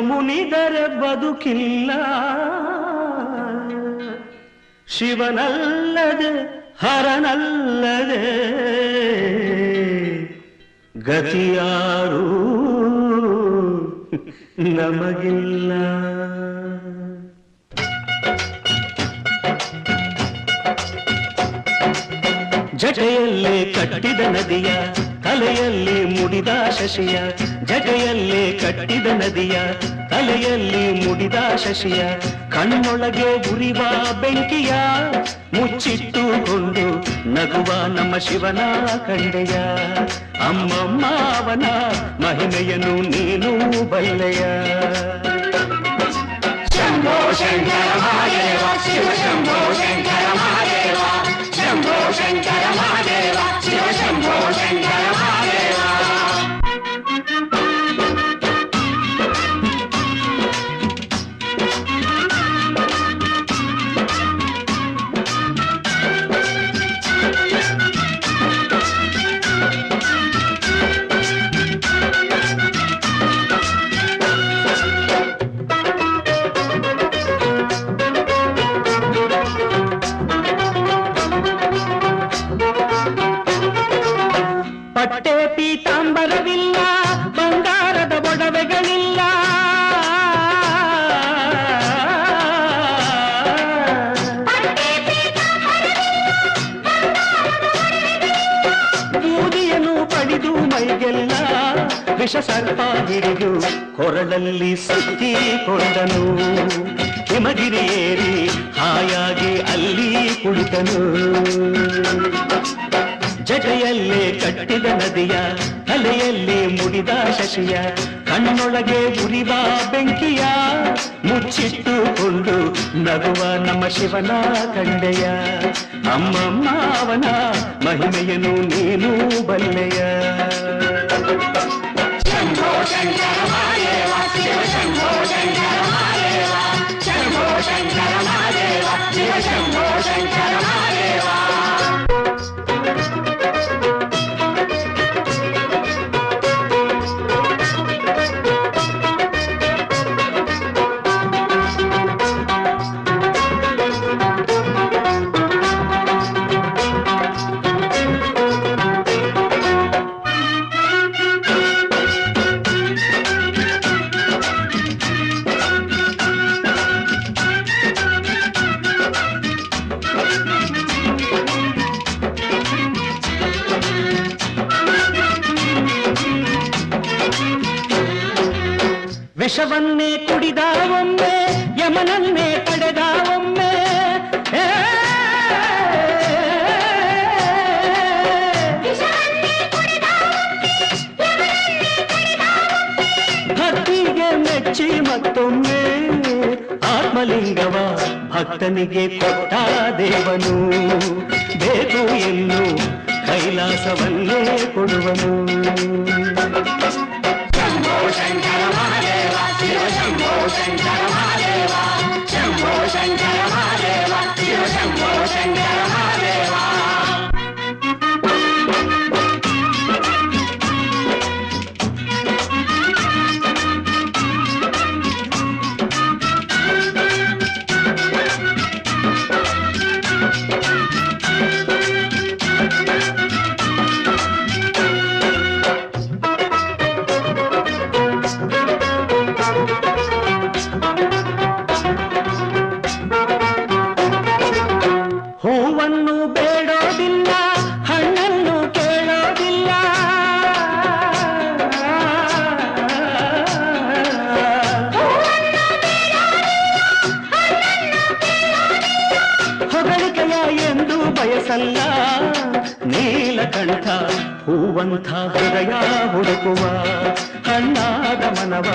ಮುನಿದರೆ ಬದುಕಿಲ್ಲ. ಶಿವನಲ್ಲದೆ ಹರನಲ್ಲದೆ ಗತಿಯಾರು ನಮಗಿಲ್ಲ. ಜಟೆಯಲ್ಲೇ ಕಟ್ಟಿದ ನದಿಯ ತಲೆಯಲ್ಲಿ ಮುಡಿದ ಶಶಿಯ, ಜಟೆಯಲ್ಲೇ ಕಟ್ಟಿದ ನದಿಯ, ತಲೆಯಲ್ಲಿ ಮುಡಿದ ಶಶಿಯ, ಕಣ್ಣೊಳಗೆ ಉರಿವ ಬೆಂಕಿಯ ಮುಚ್ಚಿಟ್ಟುಕೊಂಡು ನಗುವ ನಮ್ಮ ಶಿವನ ಕಂಡೆಯ. ಅಮ್ಮಮ್ಮ, ಅವನ ನೀನು ಬಲ್ಲೆಯ. ಶಂಭೋ ಶಂಕರ ಮಹಾದೇವ, ಶಿವ ಶಂಭೋ ಶಂಕರ ಮಹಾದೇವ, ಶಂಭೋ ಶಂಕರ ಮಹಾದೇವ, ಶಿವ ಶಂಭೋ ಶಂಕರ ವಿಷ ಸರ್ಪ ಹಿಡಿದು ಕೊರಳಲ್ಲಿ ಸುತ್ತಿಕೊಂಡನು. ಹಿಮಗಿರಿ ಏರಿ ಹಾಯಾಗಿ ಅಲ್ಲಿ ಕುಳಿತನು. ಜಟೆಯಲ್ಲೇ ಕಟ್ಟಿದ ನದಿಯ, ತಲೆಯಲ್ಲಿ ಮುಡಿದ ಶಶಿಯ, ಕಣ್ಣೊಳಗೆ ಉರಿವ ಬೆಂಕಿಯ, ಮುಚ್ಚಿಟ್ಟುಕೊಂಡು ನಗುವ ನಮ್ಮ ಶಿವನ ಕಂಡೆಯ ಅಮ್ಮಮ್ಮ, ಅವನ ಮಹಿಮೆಯನ್ನು ನೀನು ಬಲ್ಲೆಯ. ಶಂಭೋ ಶಂಕರ ಮಹಾದೇವ ಶಿವ ಶಂಭೋ ಶಂಕರ ಮಹಾದೇವ ಶಂಭೋ ಶಂಕರ ಮಹಾದೇವ ಶಿವ ಶಂಭೋ ಶಂಕರ ಮಹಾದೇವ ಭಕ್ತಿಗೆ ಮೆಚ್ಚಿ ಮತ್ತೊಮ್ಮೆ ಆತ್ಮಲಿಂಗವ ಭಕ್ತನಿಗೆ ಕೊಟ್ಟ ದೇವನು ಬೇಕು ಎನ್ನು ಕೈಲಾಸವನ್ನೇ ಕೊಡುವನು ಶಂಭೋ ಶಂಕರ ಮಹಾದೇವ ಶಿವ ಶಂಭೋ ಶಂಕರ ಮಹಾದೇವ ಹೂವಂಥ ಹೃದಯ ಹುಡುಕುವ ಕಣ್ಣಾದ ಮನವ,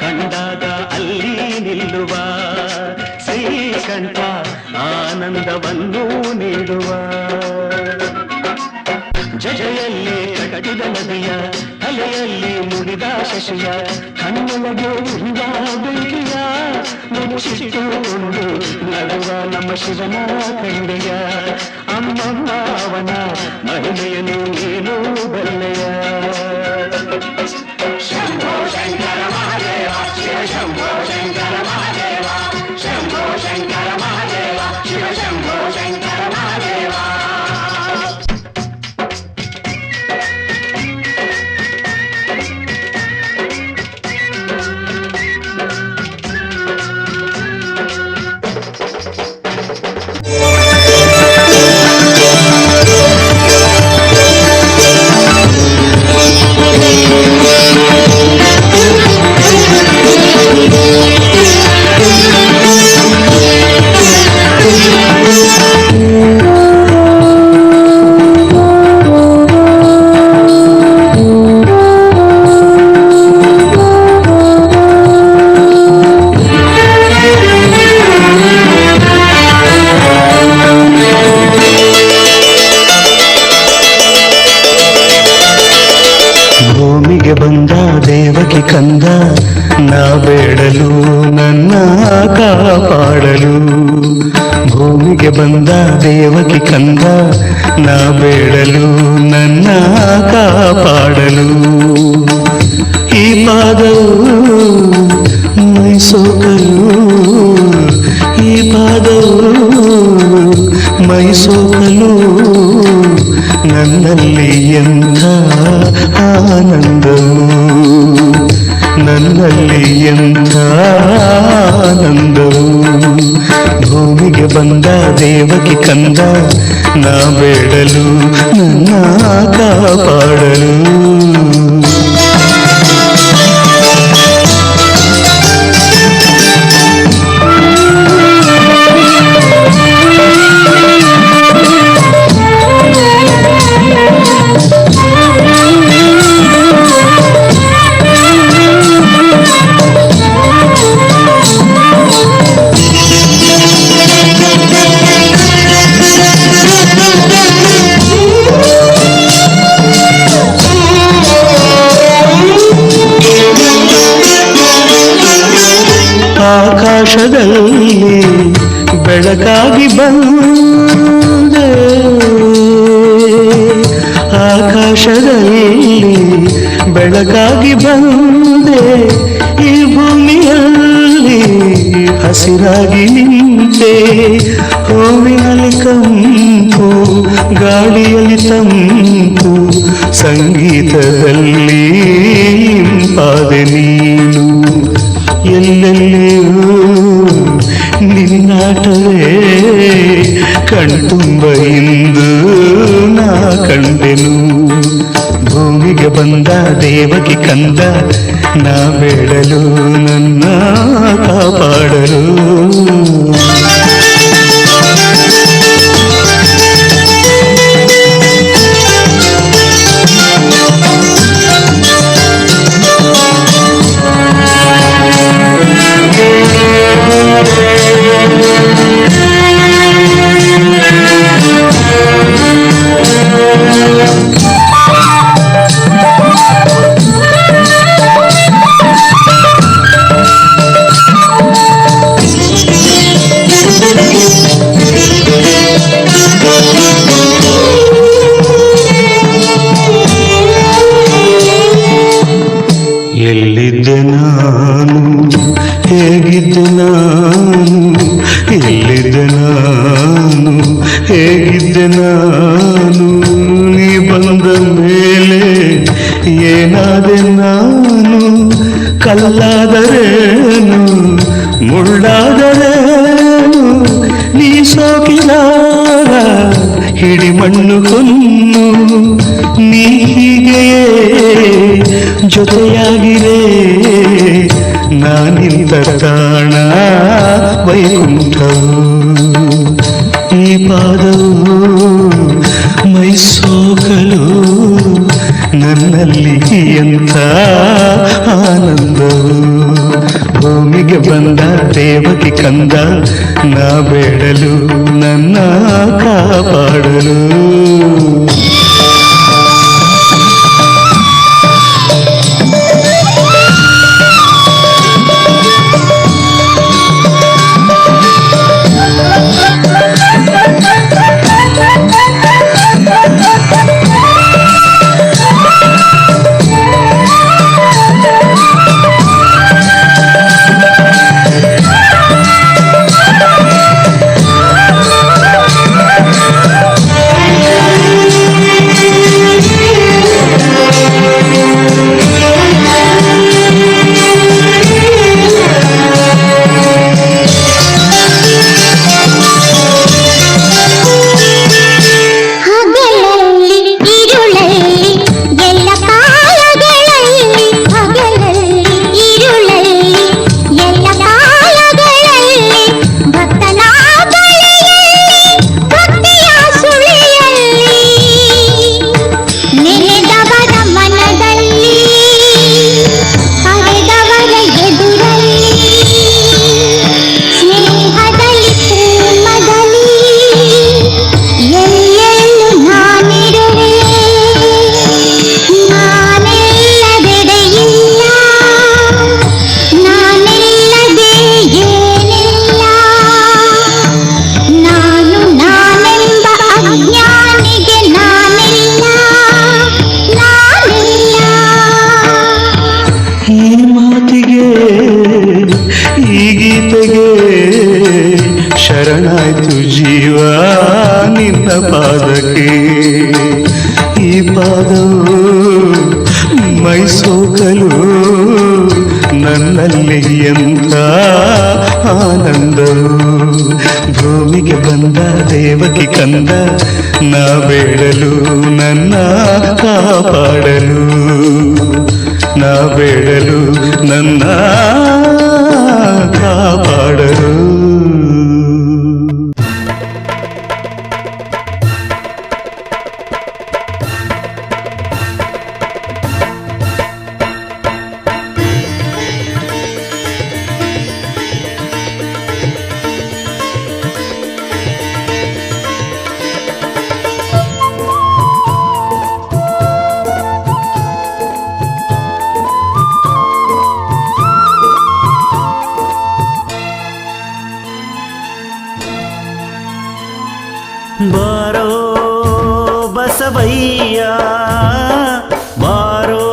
ಕಂಡಾಗ ಅಲ್ಲಿ ನಿಲ್ಲುವ, ಶ್ರೀಕಂಠ ಆನಂದವನ್ನು ನೀಡುವ. ಜಜೆಯಲ್ಲಿ ಕಟ್ಟಿದ ನದಿಯ, ತಲೆಯಲ್ಲಿ ಮುಡಿದ ಶಶಿಯ, ಕಣ್ಣೊಳಗೆ ಉರಿವ ಬೆಂಕಿಯ ಮುಚ್ಚಿಟ್ಟುಕೊಂಡು ನಡುವ ನಮ್ಮ ಶಿವನ ಕಂಡೆಯ. ಅಮ್ಮಮ್ಮ ಅವನ ಮಹಿಮೆಯನ್ನು ನೀನು ಬಂದ ದೇವಕಿ ಕಂದ ನಾ ಬೇಡಲು ನನ್ನ ದೇವಕಿ ಕಂದ ನಾ ಬೇಡಲು ನನ್ನ ಕಾಪಾಡಲು ಬೆಳಕಾಗಿ ಬಂದೆ ಈ ಭೂಮಿಯಲ್ಲಿ ಹಸಿರಾಗಿ ನಿಂತೆ ಹೂವಿನಲ್ಲಿ ಕಂಪು ಗಾಳಿಯಲ್ಲಿ ತಂಪು ಸಂಗೀತದಲ್ಲಿ ಇಂಪಾದೆ ನೀನು ಎಲ್ಲೆಲ್ಲಿಯೂ ನಿನ್ನಾಟವೇ ಕಣ್ತುಂಬ ಇಂದು ನಾ ಕಂಡೆನು ಭೂಮಿಗೆ ಬಂದ ದೇವಕಿ ಕಂದ ನಾ ಬೇಡಲು ನನ್ನ ಕಾಪಾಡಲು. ಹೇಗಿದ್ದೆ ನಾನು? ಎಲ್ಲಿದ್ದೆ ನಾನು? ಹೇಗಿದ್ದೆ ನಾನು? ನೀ ಬಂದ ಮೇಲೆ ಏನಾದೆ ನಾನು? ಕಲ್ಲಾದರೇನು ಮುಳ್ಳಾದರೇನು ನೀ ಸೋಕಿದಾಗ ಹಿಡಿ ಮಣ್ಣು ಕೊನ್ನು. ನೀ ಹೀಗೆಯೇ ಜೊತೆಯಾಗಿರೆ ನಾನಿಂದ ತಾಣ ವೈಕುಂಠವು ಈ ಪಾದವು ಮೈಸೋಕಲು ನನ್ನಲ್ಲಿ ಎಂಥ ಆನಂದವು ಭೂಮಿಗೆ ಬಂದ ದೇವಕಿ ಕಂದ ನಾ ಬೇಡಲು ನನ್ನ ಕಾಪಾಡಲು ಈ ಪಾದವು ಮೈಸೋಕಲು ನನ್ನಲ್ಲಿ ಎಂಥ ಆನಂದವು ಭೂಮಿಗೆ ಬಂದ ದೇವಕಿ ಕಂದ ನಾ ಬೇಡಲು ನನ್ನ ಕಾಪಾಡಲು ನಾ ಬೇಡಲು ನನ್ನ ಕಾಪಾಡಲು ಬಸವಯ್ಯ, ಮಾರೋ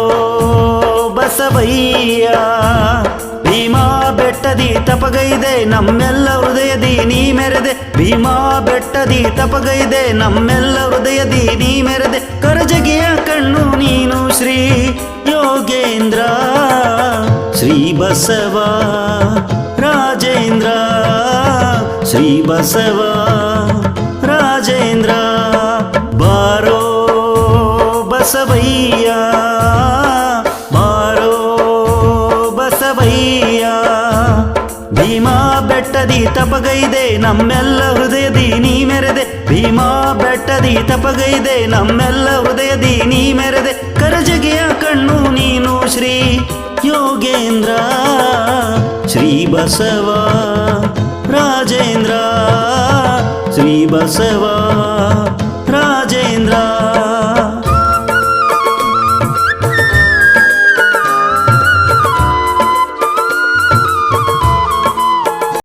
ಬಸವಯ್ಯ. ಭೀಮಾ ಬೆಟ್ಟದಿ ತಪಗೈದೆ, ನಮ್ಮೆಲ್ಲ ಹೃದಯದಿ ನೀ ಮೆರೆದೆ. ಭೀಮಾ ಬೆಟ್ಟದಿ ತಪಗೈದೆ, ನಮ್ಮೆಲ್ಲ ಹೃದಯದಿ ನೀ ಮೆರೆದೆ. ಕರಜಗಿಯ ಕಣ್ಣು ನೀನು ಶ್ರೀ ಯೋಗೇಂದ್ರ, ಶ್ರೀ ಬಸವ ರಾಜೇಂದ್ರ, ಶ್ರೀ ಬಸವ ತಪಗೈದೆ ನಮ್ಮೆಲ್ಲ ಹೃದಯದಿ ನೀ ಮೆರೆದೆ. ಭೀಮಾ ಬೆಟ್ಟದಿ ತಪಗೈದೆ ನಮ್ಮೆಲ್ಲ ಹೃದಯದಿ ನೀ ಮೆರೆದೆ. ಕರಜಗಿಯ ಕಣ್ಣು ನೀನು ಶ್ರೀ ಯೋಗೇಂದ್ರ, ಶ್ರೀ ಬಸವ ರಾಜೇಂದ್ರ, ಶ್ರೀ ಬಸವ